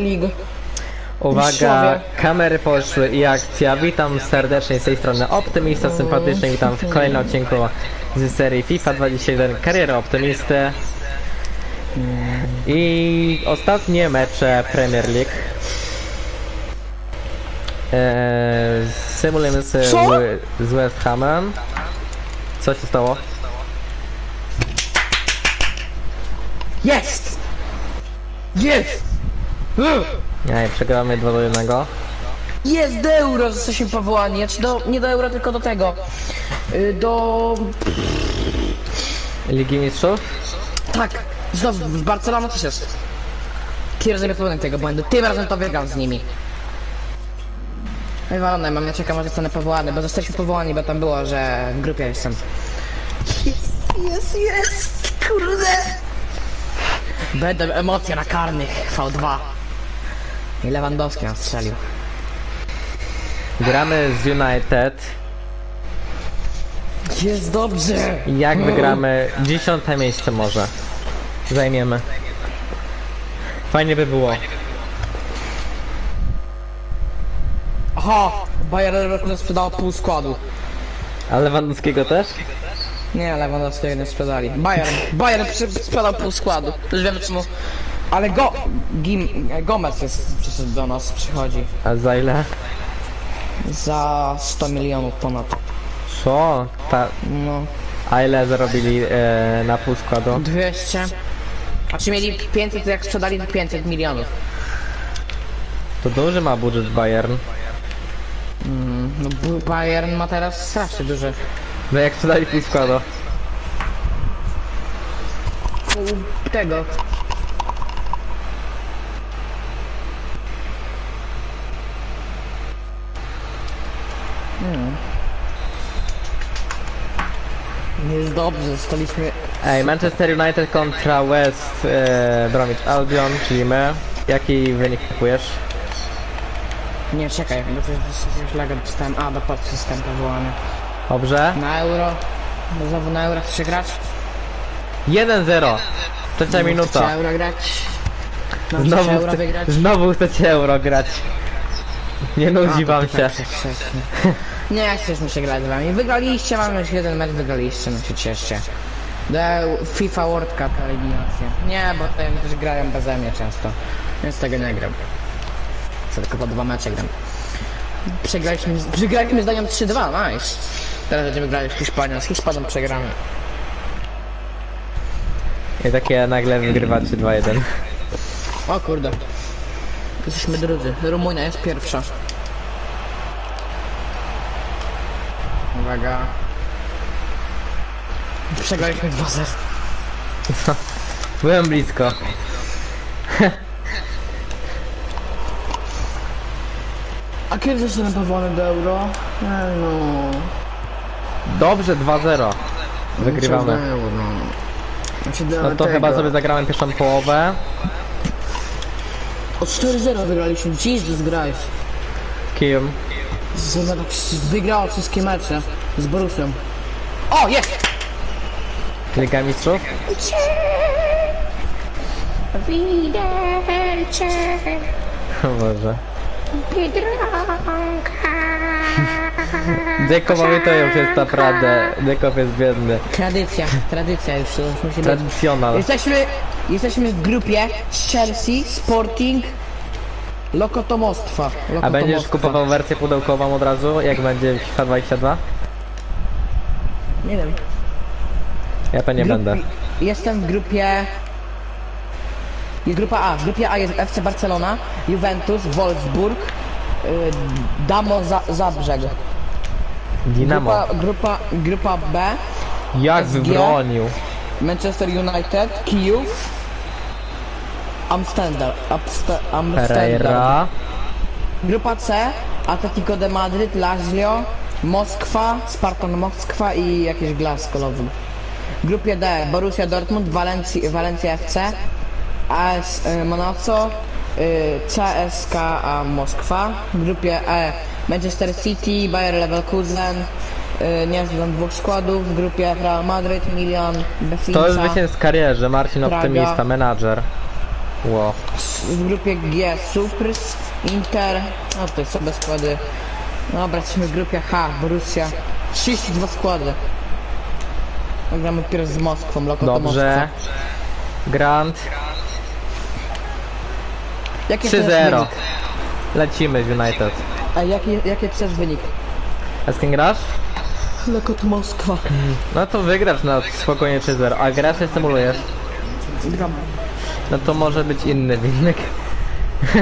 League. Uwaga, kamery poszły i akcja. Witam serdecznie z tej strony Optymista, sympatycznie witam w kolejnym odcinku z serii FIFA 21 Kariera Optymisty. I ostatnie mecze Premier League. Eee, symulujemy z, z West Hamem. Co się stało? Jest! Jest! Nie, przegramy 2 do 1. Jest do euro, jesteśmy powołani. Znaczy do, nie do euro, tylko do tego. Y, Do... Ligi Mistrzów? Tak, znowu, w Barcelona też jest. Kiedy zrobię powołanie tego błędu. Tym razem to wygram z nimi. Wywalone mam, ja czekam aż zostanę powołany, bo zostaliśmy powołani, bo tam było, że w grupie jestem. Jest, jest, jest! Kurde! Będę emocje na karnych, V2. I Lewandowski nam strzelił. Gramy z United. Jest dobrze! Jak wygramy? Dziesiąte miejsce może. Zajmiemy. Fajnie by było. Aha! Bayer Leverkusen sprzedało pół składu. A Lewandowskiego też? Nie, Lewandowskiego nie sprzedali. Bayern, Bayern przy- sprzedał pół składu. Już wiemy czemu. Ale go, Gim, Gomez jest, przyszedł do nas, przychodzi. A za ile? Za 100 milionów ponad. Co? Ta... No, A ile zarobili e, na pół składu? 200. A czy mieli 500, to jak sprzedali 500 milionów. To duży ma budżet Bayern. No, B- Bayern ma teraz strasznie duży. No jak sprzedali pół składu? Pół tego. Hmm. Jest dobrze, zostaliśmy Ej, Manchester United kontra West e, Bromwich Albion, czyli my. Jaki wynik kupujesz? Nie, czekaj, bo to jest jakiegoś laga dostałem. A, do pod system powołany. Dobrze? Na euro. No znowu na euro chcesz grać? 1-0. Trzecia Chcecie minuta. euro grać? No, Znowu, euro wygrać? znowu chcecie euro grać. Nie A, nudzi to wam tak się. Nie chcesz mi się grać z wami. Wygraliście, mamy już jeden mecz, wygraliście, no się cieszcie. Do FIFA World Cup eliminację. Nie, bo tutaj też grają beze mnie często. Więc tego nie gram. Co tylko po dwa mecze gram. Przegraliśmy, przegraliśmy zdaniem 3-2, nice. Teraz będziemy grali z Hiszpanią, z Hiszpanią przegramy. I takie nagle wygrywa 3-2-1. O kurde. Jesteśmy drudzy. Rumunia jest pierwsza. Uwaga. Przegraliśmy 2-0. Byłem blisko. A kiedy zostanę powołany do euro? E, no... Dobrze, 2-0. Wygrywamy. Do euro. Znaczy No to tego. chyba sobie zagramy pierwszą połowę. O 4-0 wygraliśmy. Jesus Christ. Kim? Zobacz, jak wygrało wszystkie mecze z Borussią. O, jest! Liga Mistrzów? Widelce, O Boże. Biedronka. Dziekowowi to już jest naprawdę. Dziekow jest biedny. Tradycja, tradycja już, to już musi być. Tradycjonal. Jesteśmy, jesteśmy w grupie z Chelsea, Sporting, Lokotomostwa. A Lokotomostwa. będziesz kupował wersję pudełkową od razu, jak będzie FIFA 22? Nie wiem. Ja pewnie Grup- będę. Jestem w grupie... Jest grupa A. W grupie A jest FC Barcelona, Juventus, Wolfsburg, y, Damo za Zabrzeg. Grupa, grupa, grupa B, Jak SG? wybronił. Manchester United, Kijów, Amsterdam. Amste- Amsterdam. Pereira. Grupa C, Atletico de Madryt, Lazio, Moskwa, Spartan Moskwa i jakieś Glasgow. Grupie D, Borussia Dortmund, Walenci- Valencia FC, AS y, Monaco, CSKA Moskwa. W grupie E, Manchester City, Bayer Leverkusen, y, nie znam dwóch składów. W grupie Real Madrid, Milan, Benfica. To jest zwycięzca w karierze, Marcin Praga. Optymista, menadżer. Ło. W grupie G Supers, Inter, no to sobie składy. Dobra, jesteśmy w grupie H, Borussia. 32 składy. Gramy pierwszy z Moskwą, Lokoto Dobrze. Grant. Jaki to jest 3-0. wynik? Lecimy z United. A jaki, jaki to jest wynik? A z kim grasz? Lokot Moskwa. No to wygrasz na spokojnie 3-0. A grasz czy stymulujesz? Gram. No to może być inny wynik.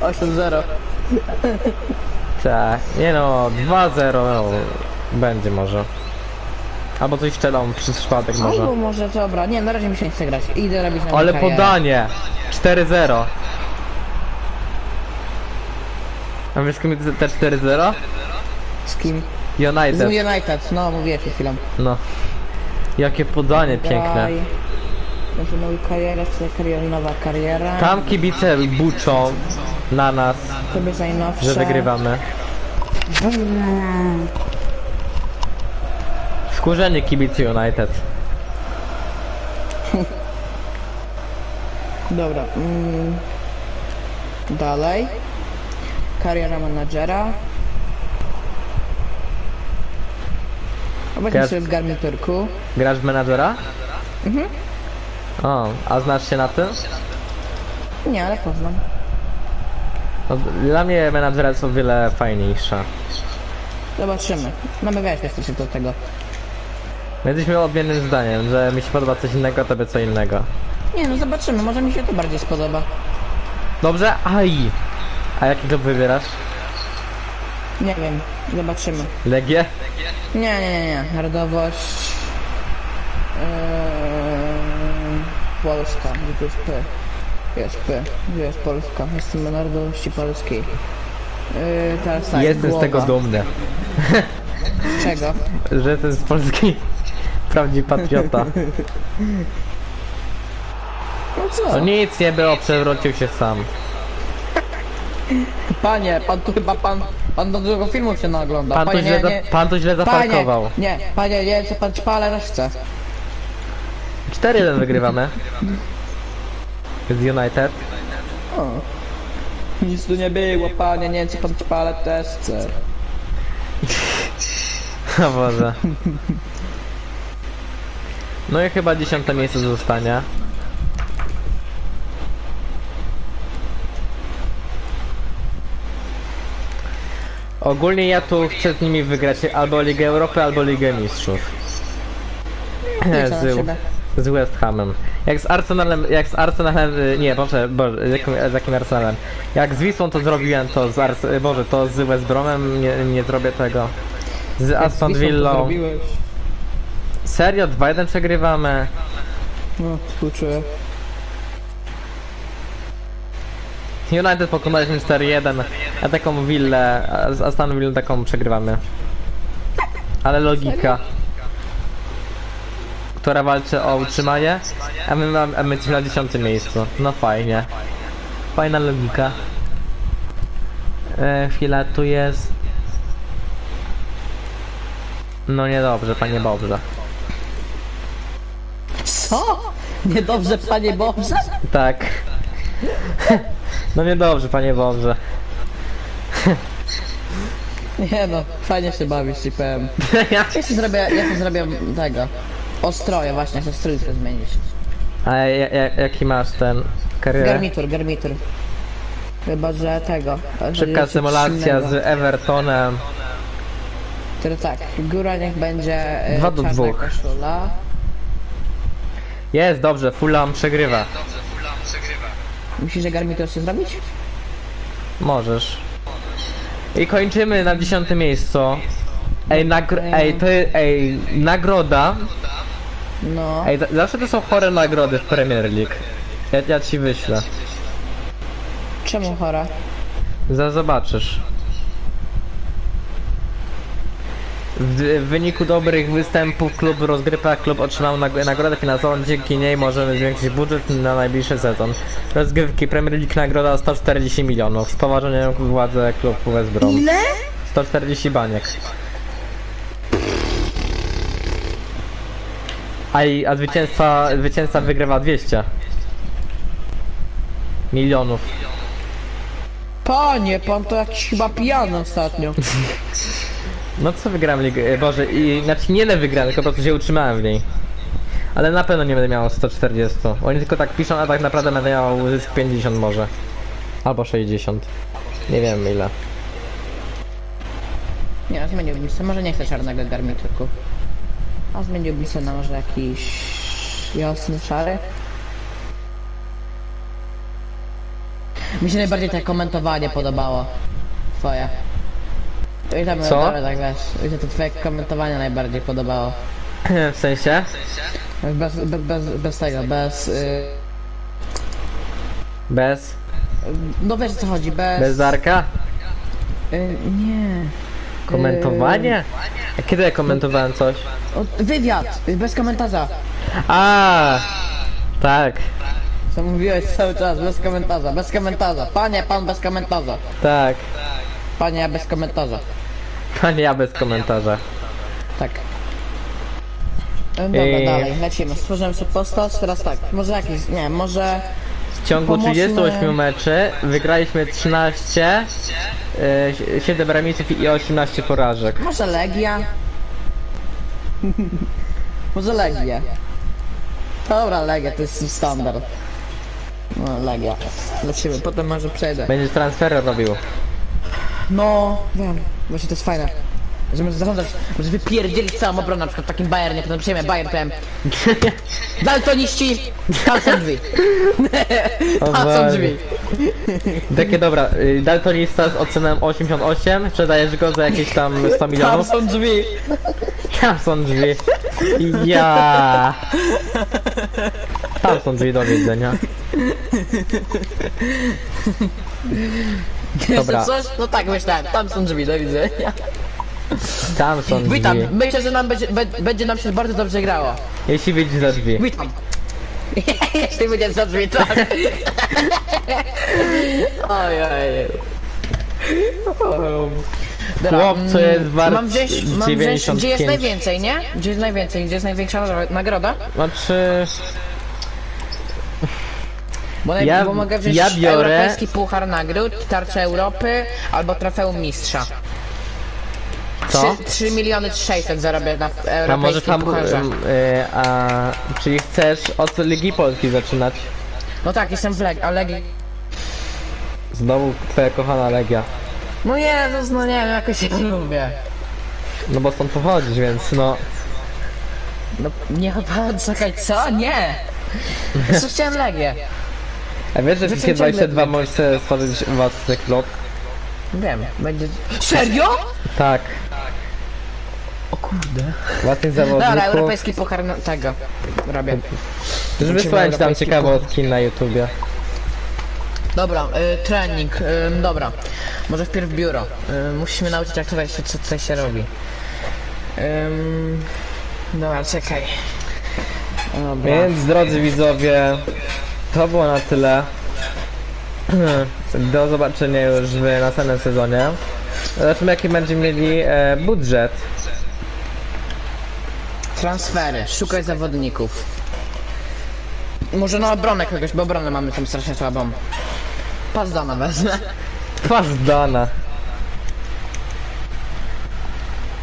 8-0. Tak. Nie no, 2-0 no, będzie może. Albo coś strzelam przez przypadek może. Albo może, dobra, nie, na razie mi się nie chce grać. Idę robić na Ale podanie! 4-0. A wiesz kim te 4-0? Z kim? Z United. United, no mówię przed chwilą. No. Jakie podanie piękne. Daj. Może moją karierę, czy kariera, nowa kariera. Tam kibice buczą na nas, że wygrywamy. Wkurzenie kibicy United. Dobra. Mm. Dalej. Kariera menadżera. Obecnie Teraz- sobie w garniturku. Grasz w menadżera? Mhm. O, a znasz się na tym? Nie, ale poznam. No, dla mnie menadżera są o wiele fajniejsze. Zobaczymy. Namawiałeś mnie coś do tego. My jesteśmy odmiennym zdaniem, że mi się podoba coś innego, tobie co innego. Nie no zobaczymy, może mi się to bardziej spodoba. Dobrze? Aj! A jaki klub wybierasz? Nie wiem, zobaczymy. Legię? Nie, nie, nie, nie. Narodowość. Eee, Polska. Gdzie to jest P? Jest P. Gdzie jest Polska? Jestem na narodowości polskiej. Eee, teraz tak, Jestem z tego dumny, Czego? że jestem z Polski prawdziwy patriota. No co? No nic nie było, przewrócił się sam. Panie, pan tu chyba pan... Pan do tego filmu się naogląda. Pan to panie, źle, nie, za, nie, pan to źle zaparkował. Panie, nie, panie, nie wiem co pan ćpa, ale też chce. 4-1 wygrywamy. Z United. Nic tu nie było, panie, nie wiem co pan ćpa, ale też chce. O Boże. No i chyba dziesiąte miejsce zostanie. Ogólnie ja tu chcę z nimi wygrać albo Ligę Europy, albo Ligę Mistrzów. Z, z West Hamem. Jak z Arsenalem, jak z Arsenalem, nie, Boże, Boże, z jakim, z jakim Arsenalem? Jak z Wisłą to zrobiłem, to z Ars, Boże, to z West Bromem nie, nie zrobię tego. Z Aston Villą. Serio? 2-1 przegrywamy? No, współczuję. United pokonaliśmy 4-1, a taką willę, a z Aston Villą taką przegrywamy. Ale logika. Która walczy o utrzymanie, a my, mam, a my jesteśmy na 10 miejscu. No fajnie. Fajna logika. E, chwila, tu jest... No niedobrze, panie Bobrze. Co? Niedobrze, panie Boże? Tak. No niedobrze, panie Bobrze. Nie no, fajnie się bawisz, ci powiem. Ja sobie zrobię, ja sobie zrobię tego. Ostroje właśnie, chcę strój sobie zmienić. A ja, ja, jaki masz ten karierę? Garnitur, garnitur. Chyba, że tego. Szybka symulacja z Evertonem. Który tak, góra niech będzie e, Dwa do czarna dwóch. koszula. Jest dobrze, Fulham przegrywa. Musisz, że garnitur się zrobić? Możesz. I kończymy na dziesiątym miejscu. Ej, nagr ej, to jest, ej, nagroda. No. Ej, za- zawsze to są chore nagrody w Premier League. Ja, ja ci wyślę. Czemu chora? Za zobaczysz. W, wyniku dobrych występów klub rozgrypa klub otrzymał nag nagrodę finansową, dzięki niej możemy zwiększyć budżet na najbliższy sezon. Rozgrywki Premier League nagroda 140 milionów. Z poważaniem władze klub West Brom. Ile? 140 baniek. A, i- a zwycięstwa, zwycięzca wygrywa 200. Milionów. Panie, pan to jakiś chyba pijany ostatnio. No co wygrałem ligę? e, Boże, i znaczy nie na wygrałem, tylko po prostu się utrzymałem w niej. Ale na pewno nie będę miał 140. Oni tylko tak piszą, a tak naprawdę będę miał zysk 50 może. Albo 60. Nie wiem ile. Nie, zmieniłbym się. Może nie chcę czarnego garniturku. A zmieniłbym się na może jakiś jasny, szary. Mi się najbardziej to komentowanie podobało. Twoje. I tam, Co? Ale tak wiesz, mi się to twoje komentowanie najbardziej podobało. w sensie? Bez, bez, bez, bez tego, bez... y, Bez? no wiesz o co chodzi, bez... Bez Darka? y, nie. Komentowanie? A kiedy ja komentowałem coś? O, wywiad, y, bez komentarza. A, tak, Co mówiłeś cały czas, bez komentarza, bez komentarza. Panie, pan bez komentarza. tak. Panie, ja bez komentarza. Panie, ja bez komentarza. Tak. E, Dobra, Eee. dalej, lecimy. Stworzyłem sobie postać, teraz tak, może jakiś, nie, może... W ciągu Pomóżmy- 38 meczy wygraliśmy 13, y, 7 remisów i 18 porażek. Może Legia? może Legia. Dobra, Legia, to jest standard. No, Legia. Lecimy, potem może przejdę. Będziesz transfery robił. No, wiem, właśnie to jest fajne. Że możesz zarządzać, możesz wypierdzielić całą obronę, na przykład w takim Bayernie, potem przyjmę Bayern, powiem Daltoniści, tam są drzwi. O Tam są Boże. drzwi. Takie dobra, y, Daltonista z oceną 88, sprzedajesz go za jakieś tam 100 Tam milionów? są drzwi. Tam są drzwi. Ja. Tam są drzwi do wiedzenia. Dobra. Coś? No tak myślałem, tam są drzwi, do widzenia. Tam są drzwi. Witam, myślę, że nam będzie, be, będzie nam się bardzo dobrze grało. Jeśli wyjdziesz za drzwi. Witam. Jeśli będzie za drzwi, tak. Ojej. Dobra, Chłop, co jest mm, wart Mam wziąć, mam wziąć, gdzie jest 95. najwięcej, nie? Gdzie jest najwięcej, gdzie jest największa nagroda? Znaczy... Bo, naj, Ja- bo mogę wziąć ja biorę- Europejski Puchar Nagród, Tarczę Europy albo Trofeum Mistrza. Co? 3, 3 miliony 600 zarabiać na A może Europejskim tam... Pucharze. y, a... Czyli chcesz od Ligi Polskiej zaczynać? No tak, jestem w Leg, a Legi... Znowu twoja kochana Legia. No Jezus, no nie wiem, jakoś się nie lubię. No bo stąd pochodzisz, więc no... No nie chyba, czekaj, co? Nie! Jeszcze chciałem Legię. A wiesz, że ciągle 22 lepiej. możesz sobie stworzyć własny klub? Wiem, będzie... Serio? Tak. O kurde. Własnych Dobra, zawodników. Europejski Puchar no, tego robię. Żeby wysłać tam Europejski ciekawostki na YouTubie. Dobra, y, trening, y, dobra. Może wpierw biuro. Y, musimy nauczyć jak tutaj się, co tutaj się robi. Ym, dobra, czekaj. Dobra. Więc drodzy widzowie, to było na tyle. Do zobaczenia już w następnym sezonie. Zobaczymy jaki będziemy mieli e, budżet. Transfery, szukaj zawodników. Może na obronę kogoś, bo obronę mamy tam strasznie słabą. Pazdana wezmę. Pazdana.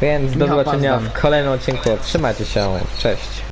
Więc do Michał zobaczenia Pazdan. w kolejnym odcinku. Trzymajcie się. Cześć.